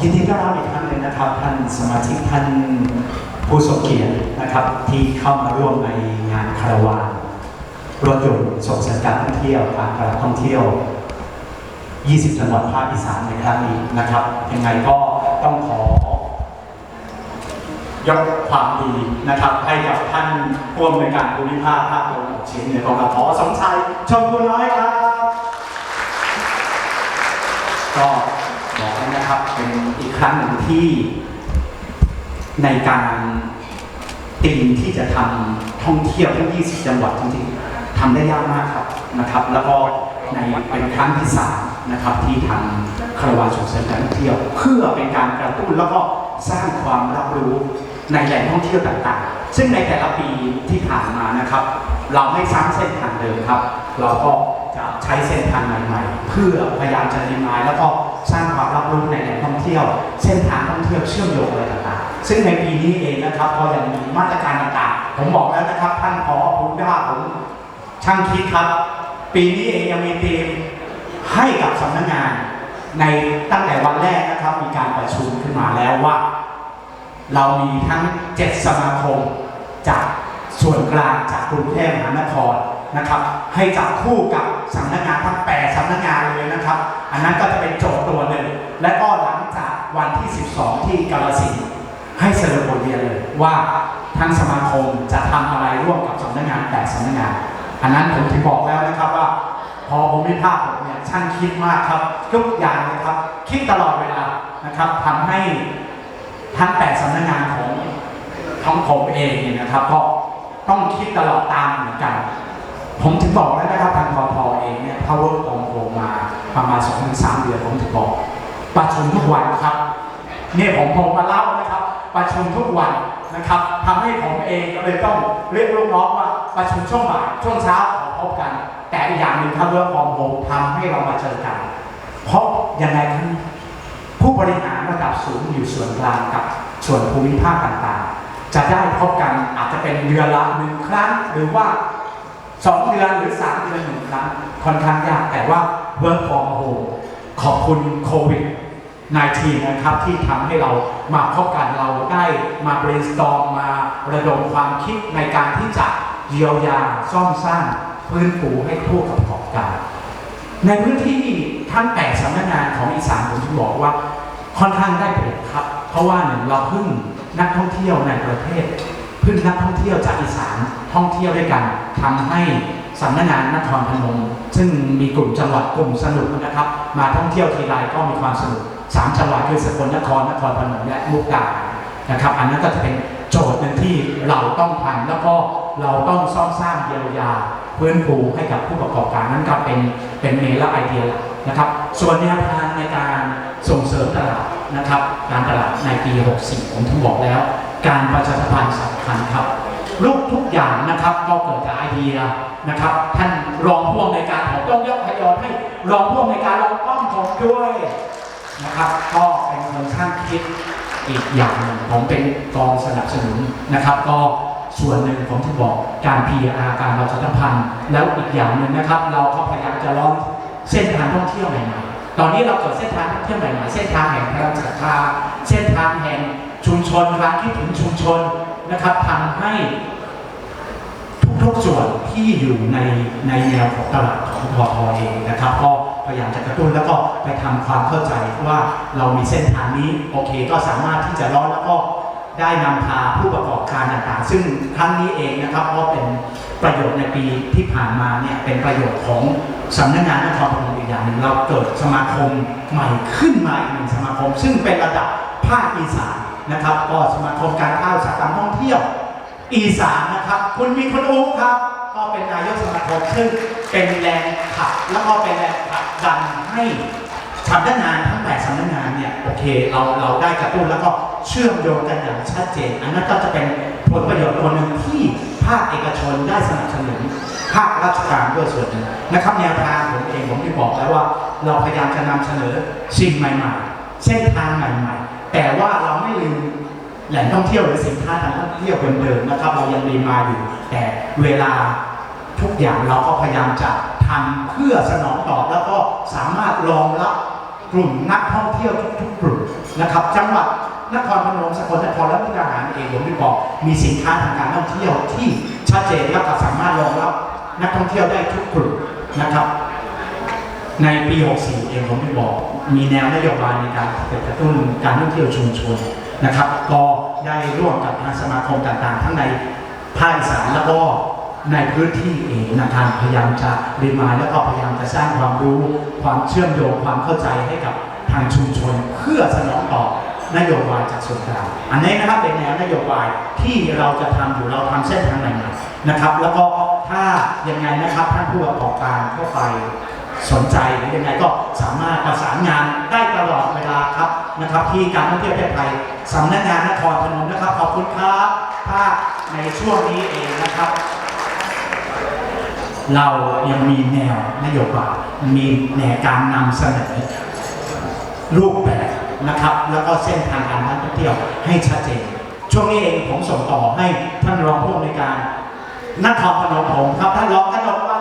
ยินดีต้อนรับอีกครั้งหนึ่งนะครับท่านสมาชิกท่านผู้ทรงเกียรตินะครับ ที่เข้ามาร่วมในงานคารวานรถยนต์ส่งเสริมการท่องเที่ยวการตลาดท่องเที่ยว 20 จังหวัดภาคอีสานในครั้งนี้นะครับยังไงก็ต้องขอยกความดีนะครับ ให้กับท่านผู้อำนวยการภูมิภาคภาคตะวันออกเฉียงเหนือกองทัพสมชัยชมพูน้อยครับก็ บอกแล้วนะครับเป็นอีกครั้งหนึ่งที่ในการตีมที่จะทำท่องเที่ยวทั้ง 20 จังหวัดจริงๆทำได้ยากมากครับนะครับ แล้วก็ในเป็นครั้งที่สามนะครับที่ทางคาราวานส่งเสริมการท่องเที่ยว เพื่อเป็นการกระตุ้นแล้วก็สร้างความรับรู้ในแหล่งท่องเที่ยวต่างๆ ซึ่งในแต่ละปีที่ผ่านมานะครับ เราไม่ซ้ำเส้นทางเดิมครับ เราก็จะใช้เส้นทางใหม่ๆ เพื่อพยายามจะรีมายแล้วก็สร้าง รับรู้ในแหล่งท่องเที่ยว เส้นทางท่องเที่ยวเชื่อมโยงอะไรต่างๆ ซึ่งในปีนี้เองนะครับก็ยังมีมาตรการต่างๆ ผมบอกแล้วนะครับ ท่านผอภูมิภาผมช่างคิดครับ ปีนี้เองยังมีธีมให้กับสำนักงาน ในตั้งแต่วันแรกนะครับ มีการประชุมขึ้นมาแล้วว่า เรามีทั้ง 7 สมาคมจากส่วนกลางจากกรุงเทพมหานครนะครับ ให้จับคู่กับสำนักงานทั้ง8สำนักงานเลยนะครับ อันนั้นก็จะเป็นโจทย์ตัวหนึ่ง และก็หลังจากวันที่ 12 ที่กาลสินให้สรุปบทเรียนเลยว่าทั้งสมาคมจะทำอะไรร่วมกับสำนักงาน8สำนักงาน อันนั้นผมถึงบอกแล้วนะครับว่า พอผมมีภาพผมเนี่ยช่างคิดมากครับทุกอย่างเลยครับ คิดตลอดเวลานะครับทำให้ทั้งแปดสำนักงานของของผมเองเนี่ยนะครับก็ต้องคิดตลอดตามเหมือนกัน ผมถึงบอกแล้วนะครับทางพอพอเองเนี่ยพาวเวอร์ของผมมาประมาณสองถึงสามเดือนผมถึงบอก ประชุมทุกวันครับ เนี่ยผมผมมาเล่านะครับ ประชุมทุกวันนะครับทำให้ผมเองก็เลยต้องเรียกลูกน้องว่าประชุมช่วงบ่ายช่วงเช้าขอพบกัน แต่อีกอย่างหนึ่งครับเรื่องของผมทำให้เรามาเจอกัน เพราะยังไงครับผู้บริหารระดับสูงอยู่ส่วนกลางกับส่วนภูมิภาคต่างๆ จะได้พบกันอาจจะเป็นเดือนละหนึ่งครั้ง หรือว่าสองเดือนหรือสามเดือนหนึ่งครั้งค่อนข้างยากแต่ว่า work from home ขอบคุณโควิด19นะครับ ที่ทำให้เรามาพบกันเราได้มา brainstorm มาระดมความคิดในการที่จะเยียวยาซ่อมสร้างพื้นฟูให้ผู้ประกอบการ ในพื้นที่ทั้งแปดสำนักงานของอีสานผมถึงบอกว่าค่อนข้างได้เปรียบครับ เพราะว่าหนึ่งเราพึ่งนักท่องเที่ยวในประเทศพึ่งนักท่องเที่ยวจากอีสานท่องเที่ยวด้วยกันทำให้สำนักงานนครพนมซึ่ง กลุ่มจังหวัดกลุ่มสนุกนะครับ มาท่องเที่ยวทีไรก็มีความสนุกสามจังหวัดคือสกลนครนครพนมและมุกดาหารนะครับ อันนั้นก็จะเป็นโจทย์หนึ่งที่เราต้องทำแล้วก็เราต้องซ่อมสร้างเยียวยาพื้นฟูให้กับผู้ประกอบการนั้นก็เป็นเป็นเมลและไอเดียหลักนะครับ ส่วนแนวทางในการส่งเสริมตลาดนะครับ การตลาดในปี 64 ผมถึงบอกแล้ว การประชาสัมพันธ์สำคัญครับ ลูกทุกอย่างนะครับก็เกิดจากไอเดียนะครับ ท่านรองผู้อำนวยการผมต้องยกพยอนให้รองผู้อำนวยการรองอ้อมผมด้วยนะครับ ก็เป็นคนช่างคิดอีกอย่างหนึ่งผมเป็นกองสนับสนุนนะครับ ก็ส่วนหนึ่งผมที่บอกการ PR การประชาสัมพันธ์แล้วอีกอย่างหนึ่งนะครับ เราก็พยายามจะลองเส้นทางท่องเที่ยวใหม่ๆตอนนี้เราเกิดเส้นทางท่องเที่ยวใหม่ๆเส้นทางแห่งพระราชศรัทธาเส้นทางแห่งชุมชนการคิดถึงชุมชน นะครับทำให้ทุกๆส่วนที่อยู่ในในแนวของตลาดของพอทอเองนะครับ ก็พยายามจะกระตุ้นแล้วก็ไปทำความเข้าใจว่าเรามีเส้นทางนี้โอเค ก็สามารถที่จะรอดแล้วก็ได้นำพาผู้ประกอบการต่างๆ ซึ่งครั้งนี้เองนะครับก็เป็นประโยชน์ในปีที่ผ่านมาเนี่ยเป็นประโยชน์ของสำนักงานนครพนมอีกอย่างหนึ่งเราเกิดสมาคมใหม่ขึ้นมาอีกหนึ่งสมาคม ซึ่งเป็นระดับภาคอีสาน นะครับก็สมาคมการค้าอุตสาหกรรมท่องเที่ยว อีสานนะครับ คุณมีคุณอู๋ครับ ก็เป็นนายกสมาคมซึ่งเป็นแรงขับแล้วก็เป็นแรงผลักดันให้สำนักงานทั้งแปดสำนักงานเนี่ยโอเคเราเราได้กระตุ้นแล้วก็เชื่อมโยงกันอย่างชัดเจน อันนั้นก็จะเป็นผลประโยชน์คนหนึ่งที่ภาคเอกชนได้สนับสนุนภาคราชการด้วยส่วนหนึ่งนะครับแนวทางผมเองผมที่บอกแล้วว่า เราพยายามจะนำเสนอสิ่งใหม่ ๆ เส้นทางใหม่ ๆ แต่ว่าเราไม่ลืมแหล่งท่องเที่ยวหรือสินค้าทางท่องเที่ยวเดิมๆนะครับ เรายังมีมาอยู่ แต่เวลาทุกอย่างเราก็พยายามจะทำเพื่อสนองตอบแล้วก็สามารถรองรับกลุ่มนักท่องเที่ยวทุกๆกลุ่มนะครับ จังหวัดนครพนมสกลนครและมุกดาหารเองผมได้บอกมีสินค้าทางการท่องเที่ยวที่ชัดเจนและก็สามารถรองรับนักท่องเที่ยวได้ทุกกลุ่มนะครับ ในปี 64 เองผมได้บอก มีแนวนโยบายในการกระตุ้นการท่องเที่ยวชุมชนนะครับ ก็ได้ร่วมกับทางสมาคมต่างๆ ทั้งในภาคอีสานแล้วก็ในพื้นที่เองนะครับพยายามจะเรียนมาแล้วก็พยายามจะสร้างความรู้ความเชื่อมโยงความเข้าใจให้กับทางชุมชน เพื่อสนองตอบนโยบายจากส่วนกลางอันนี้นะครับเป็นแนวนโยบายที่เราจะทำอยู่เราทำเส้นทางใหม่นะครับ แล้วก็ถ้ายังไงนะครับท่านผู้ประกอบการเข้าไป สนใจหรือยังไงก็สามารถประสานงานได้ตลอดเวลาครับนะครับ ที่การท่องเที่ยวประเทศไทยสำนักงานนครพนมนะครับ ขอบคุณครับถ้าในช่วงนี้เองนะครับ เรายังมีแนวนโยบายมีแนวการนำเสนอรูปแบบนะครับ แล้วก็เส้นทางการท่องเที่ยวให้ชัดเจน ช่วงนี้เองผมส่งต่อให้ท่านรองผู้อำนวยการนครพนมผมครับท่านรองกนกวา